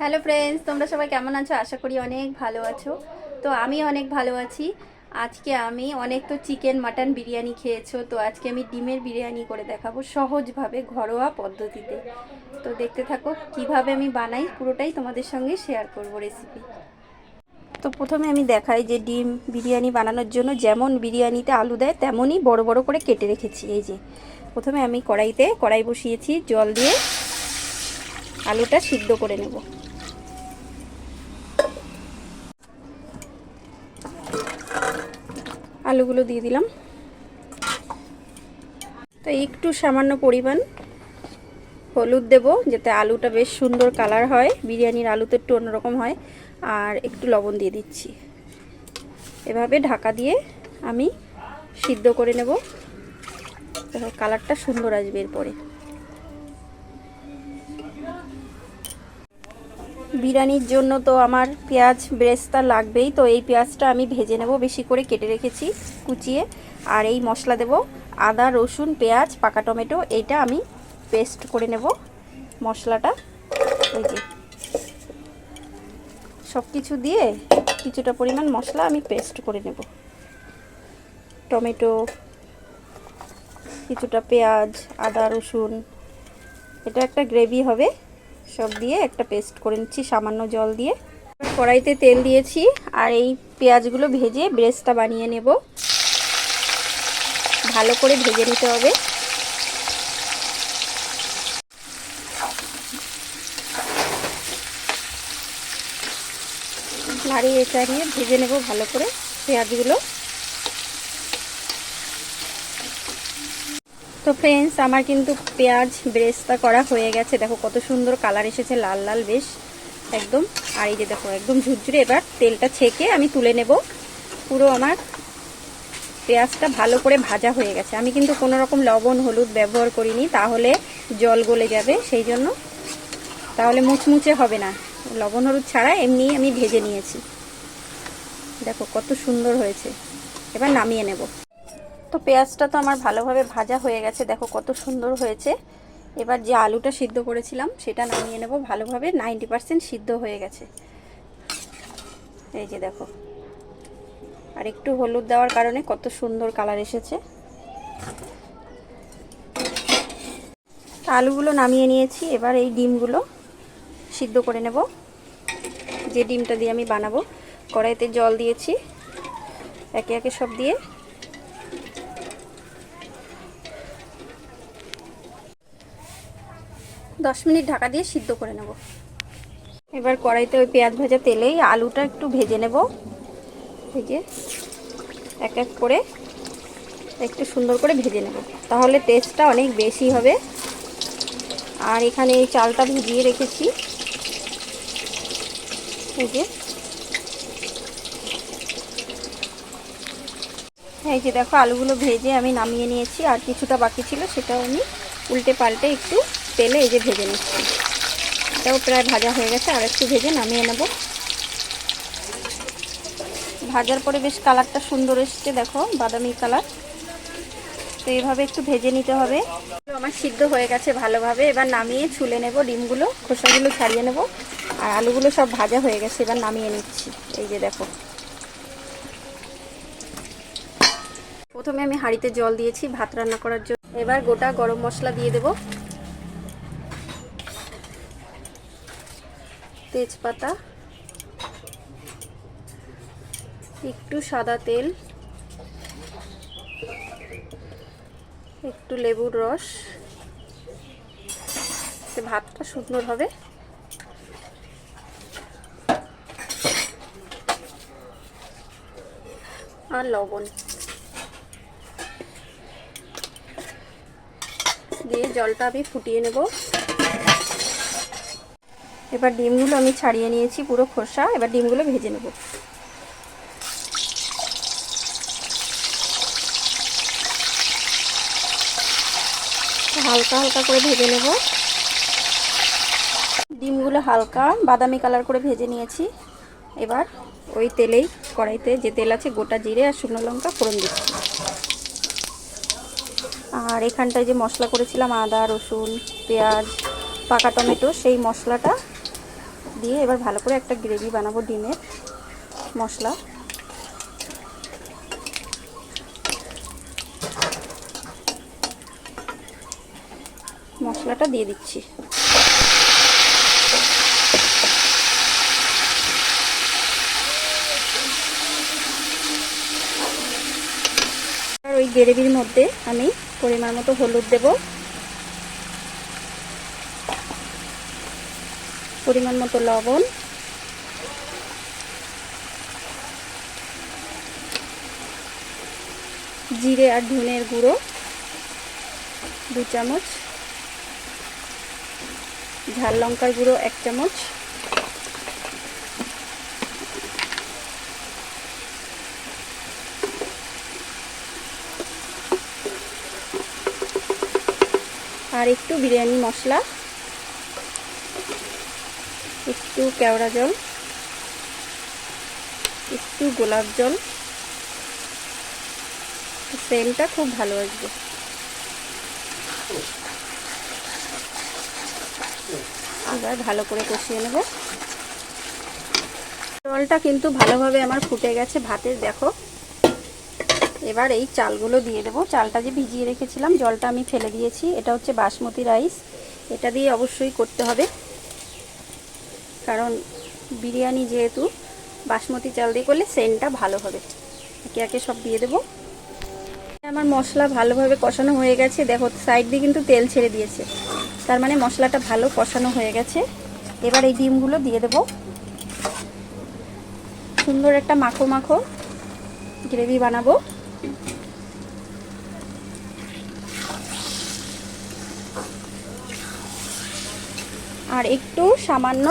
Hello friends তোমরা সবাই কেমন আছো? আশা করি অনেক ভালো আছো। তো আমি অনেক ভালো আছি। আজকে আমি অনেক তো চিকেন, মাটন বিরিয়ানি খেয়েছো। তো আজকে আমি ডিমের বিরিয়ানি করে দেখাবো সহজভাবে, ঘরোয়া পদ্ধতিতে। তো দেখতে থাকো, কীভাবে আমি বানাই, পুরোটাই তোমাদের সঙ্গে শেয়ার করব রেসিপি তো প্রথমে আমি দেখাই যে ডিম বিরিয়ানি বানানোর জন্য যেমন বিরিয়ানিতে আলু দেয়, তেমনই বড় বড় করে কেটে রেখেছি। এই যে, প্রথমে আমি কড়াইতে কড়াই বসিয়েছি, জল দিয়ে আলুটা সিদ্ধ করে নেব। আলুগুলো দিয়ে দিলাম। তো একটু সামান্য পরিমাণ হলুদ দেব, যাতে আলুটা বেশ সুন্দর কালার হয়, বিরিয়ানির আলু তো একটু অন্যরকম হয়, আর একটু লবণ দিয়ে দিচ্ছি। এভাবে ঢাকা দিয়ে আমি সিদ্ধ করে নেব কালারটা সুন্দর আসবে এরপরে। বিরিয়ানির জন্য তো আমার পেঁয়াজ ব্রেস্তা লাগবেই, তো এই পেঁয়াজটা আমি ভেজে নেব, বেশি করে কেটে রেখেছি কুচিয়ে। আর এই মশলা দেব আদা, রসুন, পেঁয়াজ, পাকা টমেটো, এইটা আমি পেস্ট করে নেব মশলাটা। এই যে। সব কিছু দিয়ে কিছুটা পরিমাণ মশলা আমি পেস্ট করে নেব। টমেটো, কিছুটা পেঁয়াজ, আদা, রসুন, এটা একটা গ্রেভি হবে। সব দিয়ে একটা পেস্ট করে নিচ্ছি, সামান্য জল দিয়ে। কড়াইতে তেল দিয়েছি আর এই পেঁয়াজগুলো ভেজে ব্রেস্তা বানিয়ে নেব। ভালো করে ভেজে নিতে হবে। নাড়িয়ে চাড়িয়ে ভেজে নেব ভালো করে পেঁয়াজগুলো। তো ফ্রেন্ডস আমার কিন্তু পেঁয়াজ ব্রেস্তা করা হয়ে গেছে। দেখো কত সুন্দর কালার এসেছে, লাল লাল বেশ, একদম। আর এই যে দেখো, একদম ঝুরঝুরে। এবার তেলটা ছেঁকে আমি তুলে নেব। পুরো আমার পেঁয়াজটা ভালো করে ভাজা হয়ে গেছে। আমি কিন্তু কোনো রকম লবণ, হলুদ ব্যবহার করিনি, তাহলে জল গলে যাবে, সেই জন্য। তাহলে মুচমুচে হবে না। লবণ, হলুদ ছাড়া এমনি আমি ভেজে নিয়েছি। দেখো কত সুন্দর হয়েছে। এবার নামিয়ে নেব। তো পেঁয়াজটা তো আমার ভালোভাবে ভাজা হয়ে গেছে। দেখো কত সুন্দর হয়েছে। এবার যে আলুটা সিদ্ধ করেছিলাম, সেটা নামিয়ে নেব ভালোভাবে। নাইনটি পারসেন্ট সিদ্ধ হয়ে গেছে। এই যে দেখো। আর একটু হলুদ দেওয়ার কারণে কত সুন্দর কালার এসেছে। আলুগুলো নামিয়ে নিয়েছি। এবার এই ডিমগুলো সিদ্ধ করে নেব। যে ডিমটা দিয়ে আমি বানাবো, কড়াইতে জল দিয়েছি, একে একে সব দিয়ে। দশ মিনিট ঢাকা দিয়ে সিদ্ধ করে নেব। এবার কড়াইতে ওই পেঁয়াজ ভাজা তেলেই আলুটা একটু ভেজে নেব। ভেজে এক এক করে একটু সুন্দর করে ভেজে নেব। তাহলে টেস্টটা অনেক বেশি হবে। আর এখানে এই চালটা ভিজিয়ে রেখেছি। এই যে। এই যে দেখো, আলুগুলো ভেজে আমি নামিয়ে নিয়েছি। আর কিছুটা বাকি ছিল সেটাও আমি উল্টে পাল্টে একটু তেলে এই যে ভেজে নিচ্ছি। এটাও প্রায় ভাজা হয়ে গেছে, আর একটু ভেজে নামিয়ে নেব। ভাজার পরে বেশ কালারটা সুন্দর এসছে, দেখো, বাদামি কালার। তো এইভাবে একটু ভেজে নিতে হবে। আমার সিদ্ধ হয়ে গেছে ভালোভাবে, এবার নামিয়ে ছুলে নেব ডিমগুলো, খোসাগুলো ছাড়িয়ে নেব। আর আলুগুলো সব ভাজা হয়ে গেছে, এবার নামিয়ে নিচ্ছি। এই যে দেখো। প্রথমে আমি হাঁড়িতে জল দিয়েছি ভাত রান্না করার জন্য। এবার গোটা গরম মশলা দিয়ে দেব। তেজপাতা, একটু সাদা তেল, একটু লেবুর রস। ভাতটা সুন্দর হবে। আর লবণ দিয়ে জলটা আমি ফুটিয়ে নেব। এবার ডিমগুলো আমি ছাড়িয়ে নিয়েছি পুরো খোসা, এবার ডিমগুলো ভেজে নেব। হালকা হালকা করে ভেজে নেব। ডিমগুলো হালকা বাদামি কালার করে ভেজে নিয়েছি। এবার ওই তেলেই কড়াইতে যে তেল আছে গোটা জিরে আর শুকনো লঙ্কা ফোড়ন দিচ্ছি। আর এখানটায় যে মশলা করেছিলাম আদা, রসুন, পেঁয়াজ, পাকা টমেটো, সেই মশলাটা দিয়ে এবার ভালো করে একটা গ্রেভি বানাবো ডিমের মশলা। মশলাটা দিয়ে দিচ্ছি। ওই গ্রেভির মধ্যে আমি পরিমাণ মতো হলুদ দেব। পরিমাণ মতো লবণ। জিরে আর ধনের গুঁড়ো, দু চামচ। ঝাল লঙ্কার গুঁড়ো, এক চামচ। আর একটু বিরিয়ানি মশলা। একটু কেওড়া জল, একটু গোলাপ জল। সেন্টটা খুব ভালো আসবে। এবার ভালো করে কষিয়ে নেব। জলটা কিন্তু ভালোভাবে আমার ফুটে গেছে ভাতের, দেখো। এবার এই চালগুলো দিয়ে দেবো। চালটা যে ভিজিয়ে রেখেছিলাম, জলটা আমি ফেলে দিয়েছি। এটা হচ্ছে বাসমতি রাইস। এটা দিয়ে অবশ্যই করতে হবে। কারণ বিরিয়ানি যেহেতু, বাসমতি চাল দিয়ে করলে সেন্টটা ভালো হবে। একে একে সব দিয়ে দেবো। আমার মশলা ভালোভাবে কষানো হয়ে গেছে। দেখো সাইড দিয়ে কিন্তু তেল ছেড়ে দিয়েছে। তার মানে মশলাটা ভালো কষানো হয়ে গেছে। এবার এই ডিমগুলো দিয়ে দেব। সুন্দর একটা মাখো মাখো গ্রেভি বানাবো। আর একটু সামান্য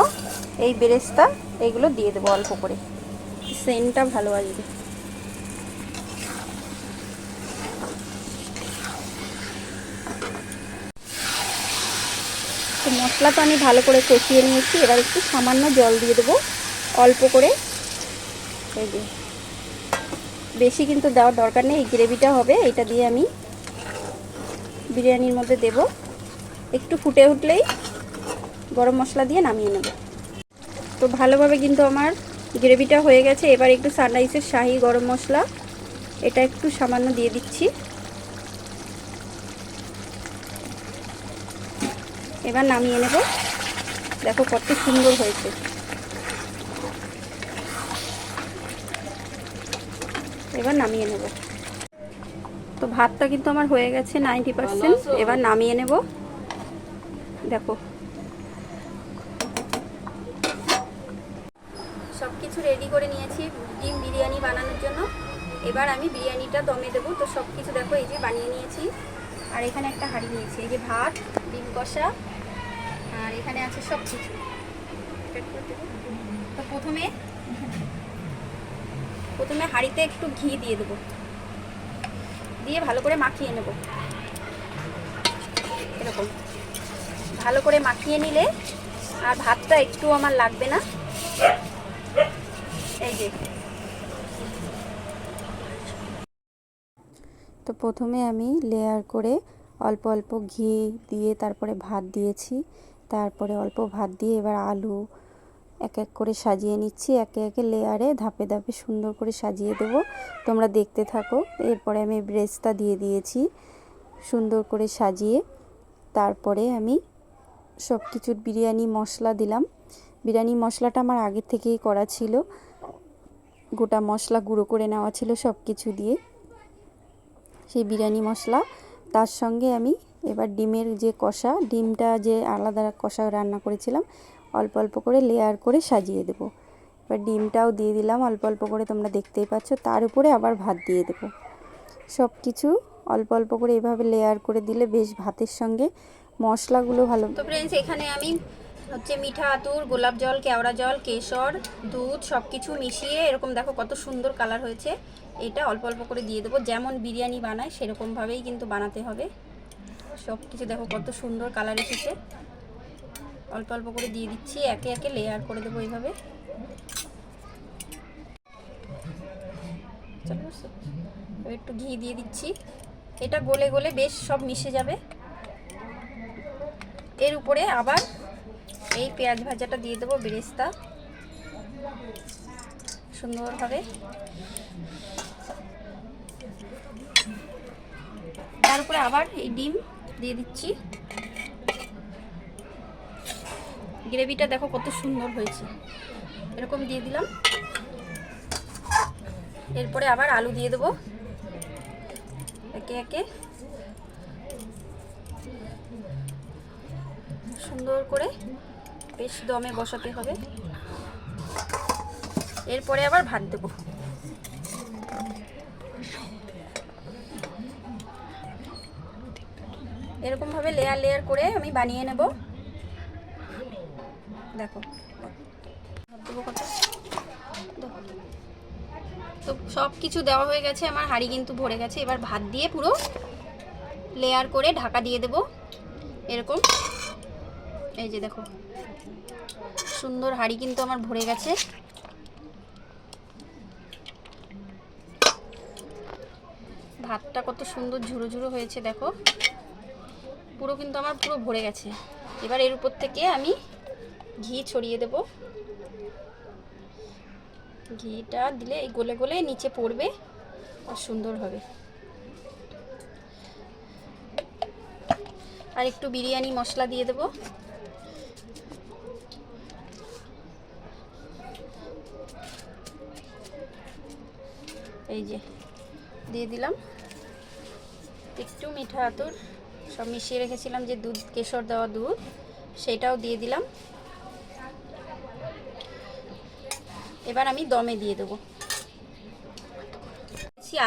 এই বেরেস্তা এইগুলো দিয়ে দেবো অল্প করে। সেন্টটা ভালো আসবে। তো মশলা তো আমি ভালো করে কষিয়ে নিয়েছি, এবার একটু সামান্য জল দিয়ে দেবো, অল্প করে। এই যে। বেশি কিন্তু দেওয়ার দরকার নেই, এই গ্রেভিটা হবে এটা দিয়ে আমি বিরিয়ানির মধ্যে দেব। একটু ফুটে উঠলেই গরম মশলা দিয়ে নামিয়ে নেব। তো ভালোভাবে কিন্তু আমার গ্রেভিটা হয়ে গেছে। এবার একটু সানরাইসের শাহি গরম মশলা, এটা একটু সামান্য দিয়ে দিচ্ছি। এবার নামিয়ে নেব। দেখো কত সুন্দর হয়েছে। এবার নামিয়ে নেব। তো ভাতটা কিন্তু আমার হয়ে গেছে নাইনটি পার্সেন্ট এবার নামিয়ে নেব। দেখো সব কিছু রেডি করে নিয়েছি, ডিম বিরিয়ানি বানানোর জন্য। এবার আমি বিরিয়ানিটা দমে দেবো। তো সব কিছু দেখো, এই যে বানিয়ে নিয়েছি। আর এখানে একটা হাঁড়ি নিয়েছি, এই যে ভাত, ডিম কষা, আর এখানে আছে সব কিছু। তো প্রথমে প্রথমে হাঁড়িতে একটু ঘি দিয়ে দেবো। দিয়ে ভালো করে মাখিয়ে নেব। এরকম। ভালো করে মাখিয়ে নিলে আর ভাতটা একটু আমার লাগবে না। তো প্রথমে আমি লেয়ার করে অল্প অল্প ঘি দিয়ে তারপরে ভাত দিয়েছি। তারপরে অল্প ভাত দিয়ে এবার আলু এক এক করে সাজিয়ে নিচ্ছি। একে একে লেয়ারে ধাপে ধাপে সুন্দর করে সাজিয়ে দেবো। তোমরা দেখতে থাকো। এরপরে আমি ব্রেস্তা দিয়ে দিয়েছি সুন্দর করে সাজিয়ে। তারপরে আমি সব কিছুর বিরিয়ানি মশলা দিলাম। বিরিয়ানি মশলাটা আমার আগে থেকেই করা ছিল। গোটা মশলা গুঁড়ো করে নেওয়া ছিল সব কিছু দিয়ে। সেই বিরিয়ানি মশলা, তার সঙ্গে আমি এবার ডিমের যে কষা, ডিমটা যে আলাদা কষা রান্না করেছিলাম, অল্প অল্প করে লেয়ার করে সাজিয়ে দেব। এবার ডিমটাও দিয়ে দিলাম, অল্প অল্প করে তোমরা দেখতেই পাচ্ছ, তার উপরে আবার ভাত দিয়ে দেব। সব কিছু অল্প অল্প করে এভাবে লেয়ার করে দিলে বেশ ভাতের সঙ্গে মশলাগুলো ভালো তো ফ্রেন্ডস এখানে আমি হচ্ছে মিঠা আতুর, গোলাপ জল, কেওড়া জল, কেশর, দুধ সব কিছু মিশিয়ে এরকম দেখো কত সুন্দর কালার হয়েছে। এটা অল্প অল্প করে দিয়ে দেবো। যেমন বিরিয়ানি বানায় সেরকমভাবেই কিন্তু বানাতে হবে। সব কিছু দেখো কত সুন্দর কালার এসেছে। অল্প অল্প করে দিয়ে দিচ্ছি, একে একে লেয়ার করে দেবো এইভাবে। একটু ঘি দিয়ে দিচ্ছি। এটা গলে গলে বেশ সব মিশে যাবে। এর উপরে আবার এই পেঁয়াজ ভাজাটা দিয়ে দেবো বেরেস্তা। সুন্দরভাবে। তারপরে আবার এই ডিম দিয়ে দিচ্ছি। গ্রেভিটা দেখো কত সুন্দর হয়েছে। এরকম দিয়ে দিলাম। এরপরে আবার আলু দিয়ে দেবো। একে একে। সুন্দর করে বেশ দমে বসাতে হবে। এরপরে আবার ভাত দেবো। এরকমভাবে লেয়ার লেয়ার করে আমি বানিয়ে নেব। দেখো। তো সব কিছু দেওয়া হয়ে গেছে, আমার হাঁড়ি কিন্তু ভরে গেছে। এবার ভাত দিয়ে পুরো লেয়ার করে ঢাকা দিয়ে দেব। এরকম। এই যে দেখো। সুন্দর হাঁড়ি কিন্তু আমার ভরে গেছে। ভাতটা কত সুন্দর ঝুরো ঝুরো হয়েছে, দেখো। পুরো কিন্তু আমার পুরো ভরে গেছে। এবার এর উপর থেকে আমি ঘি ছড়িয়ে দেব। ঘিটা দিলে এই গোলে গোলে নিচে পড়বে আর সুন্দর হবে। আর একটু বিরিয়ানি মশলা দিয়ে দেবো। এই যে, দিয়ে দিলাম। একটু মিঠা আতর, সব মিশিয়ে রেখেছিলাম যে দুধ, কেশর দেওয়া দুধ, সেটাও দিয়ে দিলাম। এবার আমি দমে দিয়ে দেবো।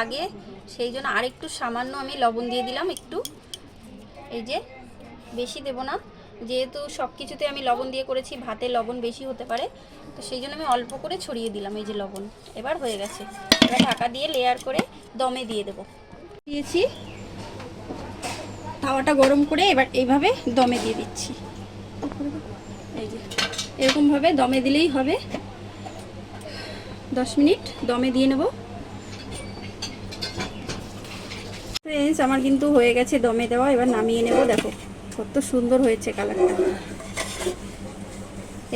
আগে, সেই জন্য আরেকটু সামান্য আমি লবণ দিয়ে দিলাম একটু। এই যে, বেশি দেব না। যেহেতু সব কিছুতে আমি লবণ দিয়ে করেছি, ভাতে লবণ বেশি হতে পারে, তো সেই জন্য আমি অল্প করে ছড়িয়ে দিলাম এই যে লবণ। এবার হয়ে গেছে। এবার ঢাকা দিয়ে লেয়ার করে দমে দিয়ে দেবো। দিয়েছি। তাওয়াটা গরম করে এবার এইভাবে দমে দিয়ে দিচ্ছি। এই যে, এরকমভাবে দমে দিলেই হবে। দশ মিনিট দমে দিয়ে নেব। ফ্রেন্ডস আমার কিন্তু হয়ে গেছে দমে দেওয়া, এবার নামিয়ে নেব, দেখো। কত সুন্দর হয়েছে কালারটা।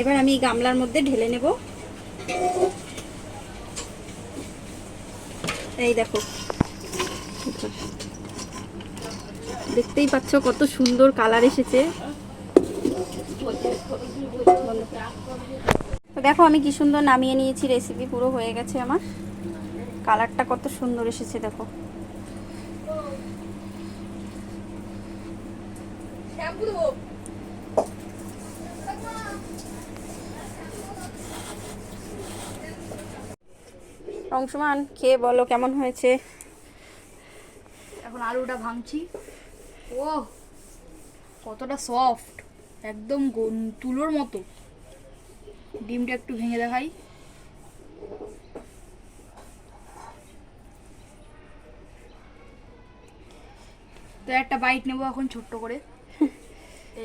এবার আমি গামলার মধ্যে ঢেলে নেব। এই দেখো। দেখতেই পাচ্ছ কত সুন্দর কালার এসেছে। দেখো আমি কি সুন্দর নামিয়ে নিয়েছি রেসিপি পুরো হয়ে গেছে আমার। কালারটা কত সুন্দর এসেছে, দেখো। অংশমান, খেয়ে বলো কেমন হয়েছে? এখন আলুটা ভাঙছি। ও কতটা সফট একদম তুলোর মতো। ডিমটা একটু ভেঙে দেখাই। তো একটা বাইট নেব এখন ছোট্ট করে।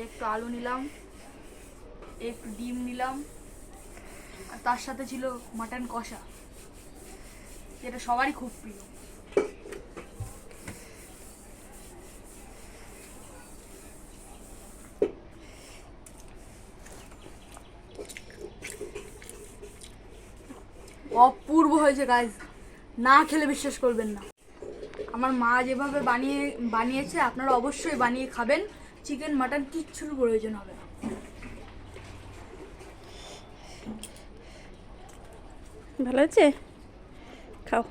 একটু আলু নিলাম একটু ডিম নিলাম, আর তার সাথে ছিল মাটন কষা, যেটা সবারই খুব প্রিয়। অপূর্ব হয়েছে গাইজ না খেলে বিশ্বাস করবেন না। আমার মা যেভাবে বানিয়ে, বানিয়েছে, আপনারা অবশ্যই বানিয়ে খাবেন। চিকেন মাটন কিচ্ছুর প্রয়োজন হবে না। ভালো আছে খাও।